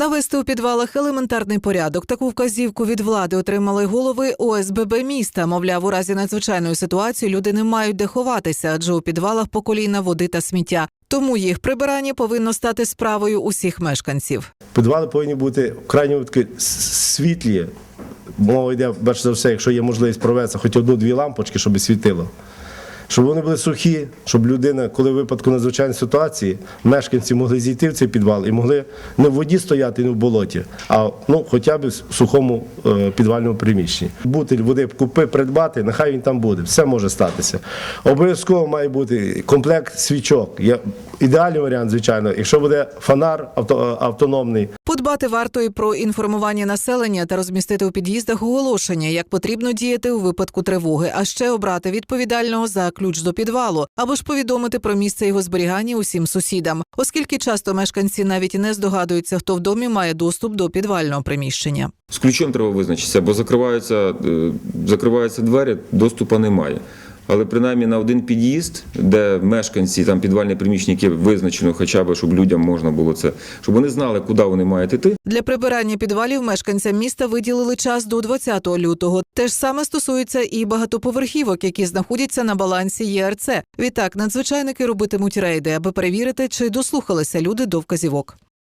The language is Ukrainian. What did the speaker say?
Навести у підвалах елементарний порядок. Таку вказівку від влади отримали голови ОСББ міста. Мовляв, у разі надзвичайної ситуації люди не мають де ховатися, адже у підвалах по коліна води та сміття. Тому їх прибирання повинно стати справою усіх мешканців. Підвали повинні бути в крайньому світлі. Мова йде, перш за все, якщо є можливість провести хоч одну-дві лампочки, щоб світило. Щоб вони були сухі, щоб людина, коли в випадку надзвичайної ситуації, мешканці могли зійти в цей підвал і могли не в воді стояти, не в болоті, а ну, хоча б в сухому е, підвальному приміщенні. Бутиль води купи, придбати, нехай він там буде, все може статися. Обов'язково має бути комплект свічок. Ідеальний варіант, звичайно, якщо буде фонар авто, автономний, Подбати варто і про інформування населення та розмістити у під'їздах оголошення, як потрібно діяти у випадку тривоги, а ще обрати відповідального за ключ до підвалу, або ж повідомити про місце його зберігання усім сусідам, оскільки часто мешканці навіть не здогадуються, хто в домі має доступ до підвального приміщення. З ключом треба визначитися, бо закриваються, е, закриваються двері, доступу немає. Але принаймні на один під'їзд, де мешканці там підвальне приміщення, яке визначено, хоча б щоб людям можна було це, щоб вони знали, куди вони мають іти. Для прибирання підвалів мешканцям міста виділили час до 20 лютого. Те ж саме стосується і багатоповерхівок, які знаходяться на балансі ЄРЦ. Відтак надзвичайники робитимуть рейди, аби перевірити, чи дослухалися люди до вказівок.